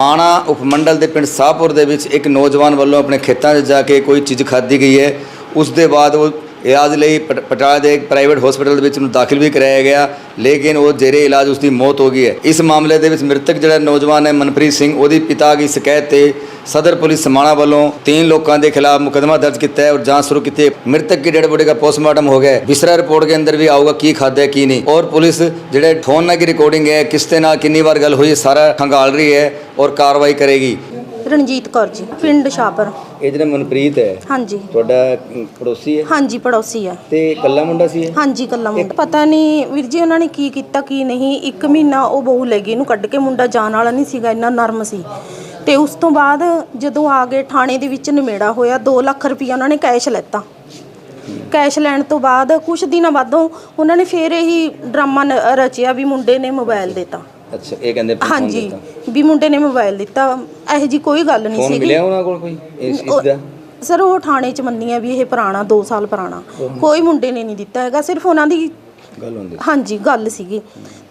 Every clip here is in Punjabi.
ਆਣਾ ਉਪਮੰਡਲ ਦੇ ਪਿੰਡ ਸਾਹਪੁਰ ਦੇ ਵਿੱਚ ਇੱਕ ਨੌਜਵਾਨ ਵੱਲੋਂ ਆਪਣੇ ਖੇਤਾਂ 'ਚ ਜਾ ਕੇ ਕੋਈ ਚੀਜ਼ ਖਾਧੀ ਗਈ ਹੈ। ਉਸ ਦੇ ਬਾਅਦ ਉਹ ਇਲਾਜ ਲਈ ਪਟਿਆਲਾ ਦੇ ਇੱਕ ਪ੍ਰਾਈਵੇਟ ਹਸਪੀਟਲ ਵਿੱਚ ਉਹਨੂੰ ਦਾਖਲ ਵੀ ਕਰਾਇਆ ਗਿਆ, ਲੇਕਿਨ ਉਹ ਜੇਰੇ ਇਲਾਜ ਉਸਦੀ ਮੌਤ ਹੋ ਗਈ ਹੈ। ਇਸ ਮਾਮਲੇ ਦੇ ਵਿੱਚ ਮ੍ਰਿਤਕ ਜਿਹੜਾ ਨੌਜਵਾਨ ਹੈ ਮਨਪ੍ਰੀਤ ਸਿੰਘ, ਉਹਦੀ ਪਿਤਾ ਦੀ ਸ਼ਿਕਾਇਤ ਤੇ ਸਦਰ ਪੁਲਿਸ ਸਮਾਣਾ ਵੱਲੋਂ ਤਿੰਨ ਲੋਕਾਂ ਦੇ ਖਿਲਾਫ ਮੁਕਦਮਾ ਦਰਜ ਕੀਤਾ ਹੈ ਔਰ ਜਾਂਚ ਸ਼ੁਰੂ ਕੀਤੀ ਹੈ। ਮ੍ਰਿਤਕ ਦੀ ਡੈਡ ਬੋਡੀ ਦਾ ਪੋਸਟਮਾਰਟਮ ਹੋ ਗਿਆ ਹੈ। ਵਿਸਰਾ ਰਿਪੋਰਟ ਦੇ ਅੰਦਰ ਵੀ ਆਊਗਾ ਕੀ ਖਾਦਾ ਹੈ, ਕੀ ਨਹੀਂ। ਔਰ ਪੁਲਿਸ ਜਿਹੜੇ ਫੋਨ ਨਾਲ ਕੀ ਰਿਕਾਰਡਿੰਗ ਹੈ, ਕਿਸ ਤੇ ਨਾਲ ਕਿੰਨੀ ਵਾਰ ਗੱਲ ਹੋਈ ਸਾਰਾ ਖੰਗਾਲ ਰਹੀ ਹੈ ਔਰ ਕਾਰਵਾਈ ਕਰੇਗੀ। ਰਣਜੀਤ ਕੌਰ ਜੀ ਪਿੰਡ ਸ਼ਾਪਰ ਇਹ ਜਿਹੜਾ ਮਨਪ੍ਰੀਤ ਹੈ ਹਾਂਜੀ। ਤੁਹਾਡਾ ਪੜੋਸੀ ਹੈ? ਹਾਂਜੀ ਪੜੋਸੀ ਆ ਤੇ ਕੱਲਾ ਮੁੰਡਾ ਸੀ ਇਹ? ਹਾਂਜੀ ਕੱਲਾ ਮੁੰਡਾ। ਪਤਾ ਨਹੀਂ ਵੀਰ ਜੀ ਉਹਨਾਂ ਨੇ ਕੀ ਕੀਤਾ ਕੀ ਨਹੀਂ। ਇੱਕ ਮਹੀਨਾ ਉਹ ਬਹੂ ਲੈ ਗਈ ਇਹਨੂੰ ਕੱਢ ਕੇ ਮੁੰਡਾ ਜਾਣ ਵਾਲਾ ਨਹੀਂ ਸੀਗਾ ਇੰਨਾ ਨਰਮ ਸੀ। ਤੇ ਉਸ ਤੋਂ ਬਾਅਦ ਜਦੋਂ ਆ ਗਏ ਥਾਣੇ ਦੇ ਵਿੱਚ ਨਿਮੇੜਾ ਹੋਇਆ 2 ਲੱਖ ਰੁਪਈਆ ਉਹਨਾਂ ਨੇ ਕੈਸ਼ ਲੈਤਾ। ਕੈਸ਼ ਲੈਣ ਤੋਂ ਬਾਅਦ ਕੁਝ ਦਿਨਾਂ ਬਾਅਦੋਂ ਉਹਨਾਂ ਨੇ ਫੇਰ ਇਹੀ ਡਰਾਮਾ ਨ- ਰਚਿਆ ਵੀ ਮੁੰਡੇ ਨੇ ਮੋਬਾਈਲ ਦਿੱਤਾ। ਅੱਛਾ ਇਹ ਕਹਿੰਦੇ ਫੋਨ ਹਾਂਜੀ ਦਿੱਤਾ। ਵੀ ਮੁੰਡੇ ਨੇ ਮੋਬਾਈਲ ਦਿੱਤਾ। ਇਹੋ ਜੀ ਕੋਈ ਗੱਲ ਨਹੀਂ ਫੋਨ ਸੀਗੀ। ਮਿਲਿਆ ਉਹਨਾਂ ਕੋਲ ਕੋਈ ਇਸ ਇਸ ਦਾ? ਸਰ ਉਹ ਥਾਣੇ ਚ ਮੰਨੀ ਆ ਵੀ ਇਹ ਪੁਰਾਣਾ 2 ਸਾਲ ਪੁਰਾਣਾ। ਕੋਈ ਮੁੰਡੇ ਨੇ ਨਹੀਂ ਦਿੱਤਾ ਹੈਗਾ ਸਿਰਫ ਉਹਨਾਂ ਦੀ ਗੱਲ ਹੁੰਦੀ ਹਾਂਜੀ ਗੱਲ ਸੀਗੀ।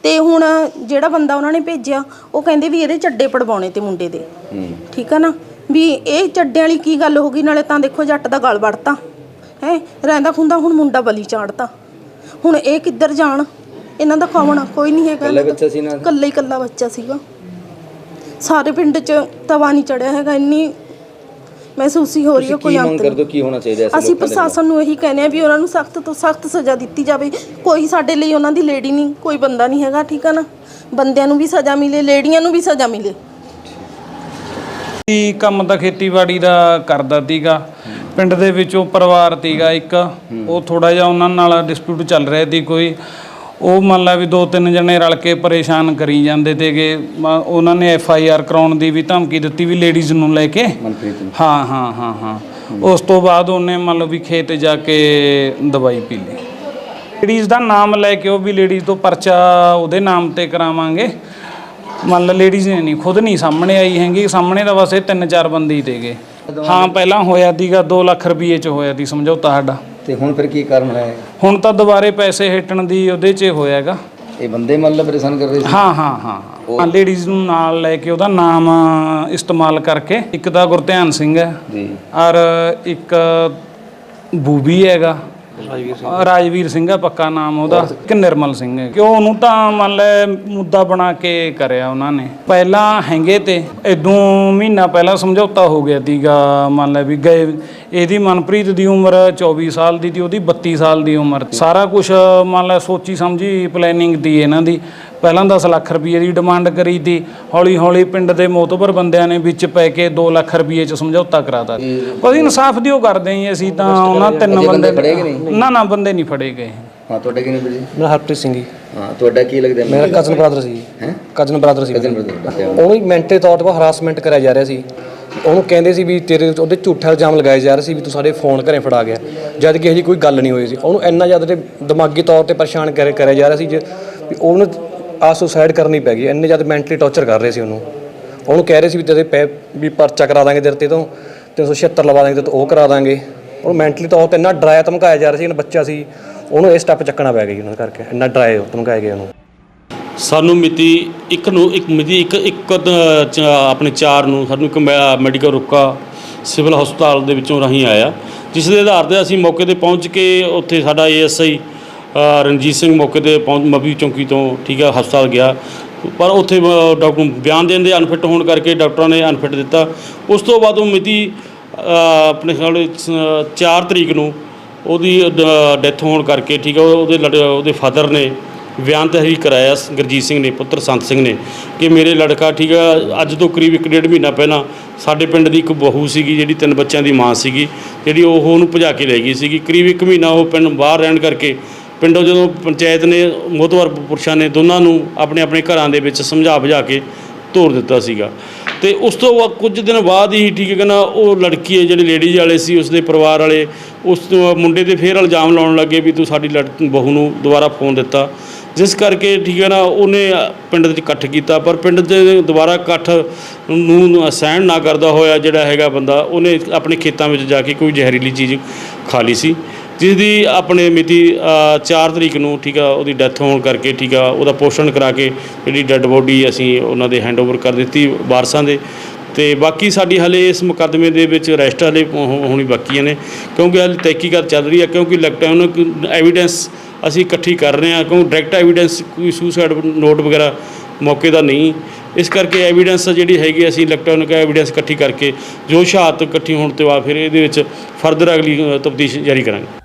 ਤੇ ਹੁਣ ਜਿਹੜਾ ਬੰਦਾ ਉਹਨਾਂ ਨੇ ਭੇਜਿਆ ਉਹ ਕਹਿੰਦੇ ਵੀ ਇਹਦੇ ਚੱਡੇ ਪੜਵਾਉਣੇ ਤੇ ਮੁੰਡੇ ਦੇ। ਹੂੰ। ਠੀਕ ਆ ਨਾ? ਵੀ ਇਹ ਚੱਡੇ ਵਾਲੀ ਕੀ ਗੱਲ ਹੋ ਗਈ ਨਾਲੇ ਤਾਂ ਦੇਖੋ ਜੱਟ ਦਾ ਗਲ ਵੜਤਾ ਹੈ? ਰਹਿੰਦਾ ਖੁੰਦਾ ਹੁਣ ਮੁੰਡਾ ਬਲੀ ਚਾੜਤਾ। ਹੁਣ ਇਹ ਕਿੱਧਰ ਜਾਣ? ਇਹਨਾਂ ਦਾ ਕੌਣ ਕੋਈ ਨਹੀਂ ਹੈਗਾ। ਕੱਲਾ ਇਹਨਾਂ ਦਾ। ਬੱਚਾ ਸੀ ਨਾ ਇਕੱਲਾ ਹੀ ਇਕੱਲਾ ਬੱਚਾ ਸੀਗਾ। ਸਾਰੇ ਪਿੰਡ 'ਚ ਤਵਾ ਨਹੀਂ ਚੜਿਆ ਹੈਗਾ ਇੰਨੀ ਮਹਿਸੂਸ ਹੀ ਹੋ ਰਹੀ ਹੈ ਤੁਸੀਂ ਕੋਈ ਕੀ ਮੰਗ ਅੰਤ ਕਰਦੇ ਨਹੀਂ ਹੋ? ਕੀ ਹੋਣਾ ਚਾਹੀਦਾ ਐਸੇ ਅਸੀਂ ਦੇ? ਪ੍ਰਸ਼ਾਸਨ ਨੂੰ ਇਹੀ ਕਹਿੰਦੇ ਆ ਵੀ ਉਹਨਾਂ ਨੂੰ ਸਖਤ ਤੋਂ ਸਖਤ ਸਜ਼ਾ ਦਿੱਤੀ ਜਾਵੇ। ਕੋਈ ਸਾਡੇ ਲਈ ਉਹਨਾਂ ਦੀ ਲੇਡੀ ਨਹੀਂ ਕੋਈ ਬੰਦਾ ਨਹੀਂ ਹੈਗਾ ਠੀਕ ਆ ਨਾ? ਬੰਦਿਆਂ ਨੂੰ ਵੀ ਸਜ਼ਾ ਮਿਲੇ ਲੇਡੀਆਂ ਨੂੰ ਵੀ ਸਜ਼ਾ ਮਿਲੇ। ਕੀ ਕੰਮ ਤਾਂ ਖੇਤੀਬਾੜੀ ਦਾ ਕਰਦਾ ਸੀਗਾ ਪਿੰਡ ਦੇ ਵਿੱਚੋਂ ਪਰਿਵਾਰ ਸੀਗਾ ਇੱਕ ਉਹ ਥੋੜਾ ਜਿਹਾ ਉਹਨਾਂ ਨਾਲ ਡਿਸਪਿਊਟ ਚੱਲ ਰਿਹਾ ਸੀ ਕੋਈ। ਉਹ ਮੰਨ ਲਾ ਵੀ ਦੋ ਤਿੰਨ ਜਣੇ ਰਲ ਕੇ ਪਰੇਸ਼ਾਨ ਕਰੀ ਜਾਂਦੇ ਤੇਗੇ ਉਹਨਾਂ ਨੇ ਐਫ ਆਈ ਆਰ ਕਰਾਉਣ ਦੀ ਵੀ ਧਮਕੀ ਦਿੱਤੀ ਵੀ ਲੇਡੀਜ਼ ਨੂੰ ਲੈ ਕੇ। ਮਨਪ੍ਰੀਤ ਨੂੰ। ਹਾਂ ਹਾਂ ਹਾਂ ਹਾਂ। ਉਸ ਤੋਂ ਬਾਅਦ ਉਹਨੇ ਮੰਨ ਲਓ ਵੀ ਖੇਤ ਜਾ ਕੇ ਦਵਾਈ ਪੀ ਲਈ। ਲੇਡੀਜ਼ ਦਾ ਨਾਮ ਲੈ ਕੇ ਉਹ ਵੀ ਲੇਡੀਜ਼ ਤੋਂ ਪਰਚਾ ਉਹਦੇ ਨਾਮ ਤੇ ਕਰਾਵਾਂਗੇ। ਮੰਨ ਲਾ ਲੇਡੀਜ਼ ਨੇ ਨਹੀਂ ਖੁਦ ਨਹੀਂ ਸਾਹਮਣੇ ਆਈ ਹੈਗੀ ਸਾਹਮਣੇ ਤਾਂ ਬਸ ਇਹ ਤਿੰਨ ਚਾਰ ਬੰਦੇ ਹੀ ਤੇਗੇ। ਹਾਂ ਪਹਿਲਾਂ ਹੋਇਆ ਸੀਗਾ 2 ਲੱਖ ਰੁਪਏ ਚ ਹੋਇਆ ਸੀ ਸਮਝੌਤਾ ਸਾਡਾ। ਤੇ ਹੁਣ ਫਿਰ ਕੀ ਕਾਰਨ ਹੋਇਆ? ਹੈ? ਹੁਣ ਤਾਂ ਦੁਬਾਰੇ ਪੈਸੇ ਹੇਟਣ ਦੀ ਉਹਦੇ 'ਚ ਹੋਇਆਗਾ। ਇਹ ਬੰਦੇ ਮਤਲਬ ਪਰੇਸ਼ਾਨ ਕਰ ਰਹੇ ਸੀ? ਹਾਂ ਹਾਂ ਹਾਂ। ਹਾਂ ਲੇਡੀਜ਼ ਨੂੰ ਨਾਲ ਲੈ ਕੇ ਉਹਦਾ ਨਾਮ ਇਸਤੇਮਾਲ ਕਰਕੇ ਇੱਕ ਤਾਂ ਗੁਰਧਿਆਨ ਸਿੰਘ ਹੈ ਜੀ। ਔਰ ਇੱਕ ਬੂਬੀ ਹੈਗਾ। ਰਾਜਵੀਰ ਸਿੰਘ। ਹੈ ਪੱਕਾ ਨਾਮ ਉਹਦਾ, ਕਿ ਨਿਰਮਲ ਸਿੰਘ ਹੈ। ਕਿ ਉਹਨੂੰ ਤਾਂ ਮੰਨ ਲੈ ਮੁੱਦਾ ਬਣਾ ਕੇ ਕਰਿਆ ਉਹਨਾਂ ਨੇ। ਪਹਿਲਾਂ ਹੈਂਗੇ ਤੇ ਇਦੋਂ ਮਹੀਨਾ ਪਹਿਲਾਂ ਸਮਝੌਤਾ ਹੋ ਗਿਆ ਸੀਗਾ ਮੰਨ ਲੈ ਵੀ ਗਏ। ਇਹਦੀ ਮਨਪ੍ਰੀਤ ਦੀ ਉਮਰ 24 ਸਾਲ ਦੀ ਸੀ ਉਹਦੀ 32 ਸਾਲ ਦੀ ਉਮਰ ਸੀ। ਸਾਰਾ ਕੁਝ ਮੰਨ ਲੈ ਸੋਚੀ ਸਮਝੀ ਪਲੈਨਿੰਗ ਦੀ ਇਹਨਾਂ ਦੀ। ਪਹਿਲਾਂ 10 ਲੱਖ ਰੁਪਏ ਦੀ ਡਿਮਾਂਡ ਕਰੀ ਤੀ ਹੌਲੀ ਹੌਲੀ ਪਿੰਡ ਦੇ ਮੋਤਬਰ ਬੰਦਿਆਂ ਨੇ ਵਿੱਚ ਪੈ ਕੇ 2 ਲੱਖ ਰੁਪਏ ਚ ਸਮਝੌਤਾ ਕਰਾਤਾ। ਉਹਦੀ ਇਨਸਾਫ ਦੀ ਉਹ ਕਰਦੇ ਹਾਂ ਜੀ ਅਸੀਂ ਤਾਂ ਉਹਨਾਂ ਤਿੰਨ ਬੰਦੇ? ਨਾ ਨਾ ਬੰਦੇ ਨਹੀਂ ਫੜੇ ਗਏ। ਹਾਂ ਤੁਹਾਡੇ ਕਿੰਨੇ ਬਜੀ ਮੇਰਾ ਹਰਪ੍ਰੀਤ ਸਿੰਘ ਜੀ। ਹਾਂ ਤੁਹਾਡਾ ਕੀ ਲੱਗਦਾ? ਮੇਰਾ ਕਜ਼ਨ ਬ੍ਰਦਰ ਸੀ ਹੈਂ? ਕਜ਼ਨ ਬ੍ਰਦਰ ਸੀ। ਉਹਨੂੰ ਮੈਂਟੇ ਤੌਰ ਤੇ ਹਰਾਸਮੈਂਟ ਕਰਿਆ ਜਾ ਰਿਹਾ ਸੀ। ਉਹਨੂੰ ਕਹਿੰਦੇ ਸੀ ਵੀ ਤੇਰੇ ਉਹਦੇ ਝੂਠਾ ਇਲਜ਼ਾਮ ਲਗਾਏ ਜਾ ਰਹੇ ਸੀ ਵੀ ਤੂੰ ਸਾਡੇ ਫੋਨ ਘਰੇ ਫੜਾ ਗਿਆ। ਜਦ ਕਿ ਇਹੋ ਜਿਹੀ ਕੋਈ ਗੱਲ ਨਹੀਂ ਹੋਈ ਸੀ। ਉਹਨੂੰ ਇੰਨਾ ਜ਼ਿਆਦਾ ਤੇ ਦਿਮਾਗੀ ਤੌਰ ਤੇ ਪਰੇਸ਼ਾਨ ਕਰੇ ਕਰਿਆ ਜਾ ਰਿਹਾ ਸੀ ਜੇ ਉਹਨੂੰ ਆ ਸੁਸਾਈਡ ਕਰਨੀ ਪੈ ਗਈ, ਇੰਨੇ ਜ਼ਿਆਦਾ ਮੈਂਟਲੀ ਟੌਰਚਰ ਕਰ ਰਹੇ ਸੀ ਉਹਨੂੰ। ਉਹਨੂੰ ਕਹਿ ਰਹੇ ਸੀ ਵੀ ਤੇਰੇ ਪੈ ਵੀ ਪਰਚਾ ਕਰਾ ਦਾਂਗੇ ਤੇਰੇ ਤੇ ਤੋਂ 376 ਲਵਾ ਦਾਂਗੇ ਤੇ ਉਹ ਕਰਾ ਦਾਂਗੇ। ਉਹਨੂੰ ਮੈਂਟਲੀ ਤੌਰ ਤੇ ਇੰਨਾ ਡਰਾਇਆ, ਧਮਕਾਇਆ ਜਾ ਰਿਹਾ ਸੀ ਇਹਨਾਂ ਬੱਚਾ ਸੀ, ਉਹਨੂੰ ਇਹ ਸਟੈਪ ਚੱਕਣਾ ਪੈ ਗਿਆ ਜੀ ਉਹਨਾਂ ਕਰਕੇ, ਇੰਨਾ ਡਰਾਇਆ ਧਮਕਾਇਆ ਗਿਆ ਉਹਨੂੰ। ਸਾਨੂੰ ਮਿਤੀ ਇੱਕ ਨੂੰ, ਇੱਕ ਮਿਤੀ ਇੱਕ ਇੱਕ ਦ- ਚ- ਆਪਣੇ 4 ਨੂੰ, ਸਾਨੂੰ ਇੱਕ ਮੈਡੀਕਲ ਰੁਕਾ, ਸਿਵਲ ਹਸਪਤਾਲ ਦੇ ਵਿੱਚੋਂ ਰਾਹੀਂ ਆਇਆ। ਜਿਸ ਦੇ ਆਧਾਰ ਤੇ ਅਸੀਂ ਮੌਕੇ ਤੇ ਪਹੁੰਚ ਕੇ ਉੱਥੇ ਸਾਡਾ ਏਐਸਆਈ ਰਣਜੀਤ ਸਿੰਘ ਮੌਕੇ ਤੇ ਪਹੁੰਚ ਮੱਬੀ ਚੌਂਕੀ ਤੋਂ ਠੀਕ ਹੈ, ਹਸਪਤਾਲ ਗਿਆ। ਪਰ ਉੱਥੇ ਡਾਕਟਰ ਨੂੰ ਬਿਆਨ ਦੇਣ ਦੇ ਅਨਫਿਟ ਹੋਣ ਕਰਕੇ ਡਾਕਟਰਾਂ ਨੇ ਅਨਫਿਟ ਦਿੱਤਾ। ਉਸ ਤੋਂ ਬਾਅਦ ਉਹ ਮਿਤੀ ਆਪਣੇ ਖਿਆਲ 4 ਤਰੀਕ ਨੂੰ ਉਹਦੀ ਡੈਥ ਹੋਣ ਕਰਕੇ ਠੀਕ ਹੈ ਉਹਦੇ ਲੜ- ਉਹਦੇ ਫਾਦਰ ਨੇ ਬਿਆਨ ਤਹਿਰੀਰ ਕਰਾਇਆ ਗੁਰਜੀਤ ਸਿੰਘ ਨੇ, ਪੁੱਤਰ ਸੰਤ ਸਿੰਘ ਨੇ, ਕਿ ਮੇਰੇ ਲੜਕਾ ਠੀਕ ਆ ਅੱਜ ਤੋਂ ਕਰੀਬ ਇੱਕ ਡੇਢ ਮਹੀਨਾ ਪਹਿਲਾਂ ਸਾਡੇ ਪਿੰਡ ਦੀ ਇੱਕ ਬਹੂ ਸੀਗੀ, ਜਿਹੜੀ ਤਿੰਨ ਬੱਚਿਆਂ ਦੀ ਮਾਂ ਸੀਗੀ, ਜਿਹੜੀ ਉਹ ਉਹਨੂੰ ਭਜਾ ਕੇ ਲੈ ਗਈ ਸੀਗੀ। ਕਰੀਬ ਇੱਕ ਮਹੀਨਾ ਉਹ ਪਿੰਡ ਬਾਹਰ ਰਹਿਣ ਕਰਕੇ ਪਿੰਡੋਂ ਜਦੋਂ ਪੰਚਾਇਤ ਨੇ ਮੋਤਵਰ ਪੁਰਸ਼ਾਂ ਨੇ ਦੋਨਾਂ ਨੂੰ ਆਪਣੇ ਆਪਣੇ ਘਰਾਂ ਦੇ ਵਿੱਚ ਸਮਝਾ ਬੁਝਾ ਕੇ ਤੋਰ ਦਿੱਤਾ ਸੀਗਾ। ਤੇ ਉਸ ਤੋਂ ਬਾਅਦ ਕੁਝ ਦਿਨ ਬਾਅਦ ਹੀ ਠੀਕ ਹੈ ਨਾ ਉਹ ਲੜਕੀ ਹੈ, ਜਿਹੜੇ ਲੇਡੀਜ਼ ਵਾਲੇ ਸੀ, ਉਸਦੇ ਪਰਿਵਾਰ ਵਾਲੇ, ਉਸ ਤੋਂ ਮੁੰਡੇ ਤੇ ਫੇਰ ਇਲਜ਼ਾਮ ਲਾਉਣ ਲੱਗੇ ਵੀ ਤੂੰ ਸਾਡੀ ਲੜ, ਬਹੂ ਨੂੰ ਦੁਬਾਰਾ ਫੋਨ ਦਿੱਤਾ। ਜਿਸ ਕਰਕੇ ਠੀਕ ਹੈ ਨਾ, ਉਹਨੇ ਪਿੰਡ ਦੇ ਵਿੱਚ ਇਕੱਠ ਕੀਤਾ, ਪਰ ਪਿੰਡ ਦੇ ਦੁਬਾਰਾ ਇਕੱਠ ਨੂੰ ਸਹਿਣ ਨਾ ਕਰਦਾ ਹੋਇਆ ਜਿਹੜਾ ਹੈਗਾ ਬੰਦਾ, ਉਹਨੇ ਆਪਣੇ ਖੇਤਾਂ ਵਿੱਚ ਜਾ ਕੇ ਕੋਈ ਜ਼ਹਿਰੀਲੀ ਚੀਜ਼ ਖਾ ਲਈ ਸੀ। ਜਿਸ ਦੀ ਆਪਣੇ ਮਿਤੀ ਅ, 4 ਤਰੀਕ ਨੂੰ ਠੀਕ ਆ ਉਹਦੀ ਡੈਥ ਹੋਣ ਕਰਕੇ ਠੀਕ ਆ ਉਹਦਾ ਪੋਸਟਮਾਰਟਮ ਕਰਾ ਕੇ ਜਿਹੜੀ ਡੈੱਡ ਬੋਡੀ ਅਸੀਂ ਉਹਨਾਂ ਦੇ ਹੈਂਡਓਵਰ ਕਰ ਦਿੱਤੀ ਵਾਰਸਾਂ ਦੇ। ਤੇ ਬਾਕੀ ਸਾਡੀ ਹਲੇ ਇਸ ਮੁਕੱਦਮੇ ਦੇ ਵਿੱਚ ਅਰੈਸਟ ਹਲੇ ਹੋਣੀ ਬਾਕੀਆਂ ਨੇ ਕਿਉਂਕਿ ਹਲੇ ਤਹਿਕੀਕਾਤ ਚੱਲ ਰਹੀ ਹੈ ਕਿਉਂਕਿ ਇਲੈਕਟ੍ਰੋਨਿਕ ਐਵੀਡੈਂਸ ਅਸੀਂ ਇਕੱਠੀ ਕਰ ਰਹੇ ਹਾਂ ਕਿਉਂਕਿ ਡਾਇਰੈਕਟ ਐਵੀਡੈਂਸ ਕੋਈ ਸੁਸਾਈਡ ਨੋਟ ਵਗੈਰਾ ਮੌਕੇ ਦਾ ਨਹੀਂ। ਇਸ ਕਰਕੇ ਐਵੀਡੈਂਸ ਜਿਹੜੀ ਹੈਗੀ ਅਸੀਂ ਇਲੈਕਟ੍ਰੋਨਿਕ ਐਵੀਡੈਂਸ ਇਕੱਠੀ ਕਰਕੇ ਜੋ ਸ਼ਹਾਦਤ ਇਕੱਠੀ ਹੋਣ ਤੋਂ ਬਾਅਦ ਫਿਰ ਇਹਦੇ ਵਿੱਚ ਫਰਦਰ ਅਗਲੀ ਤਫਤੀਸ਼ ਜਾਰੀ ਕਰਾਂਗੇ।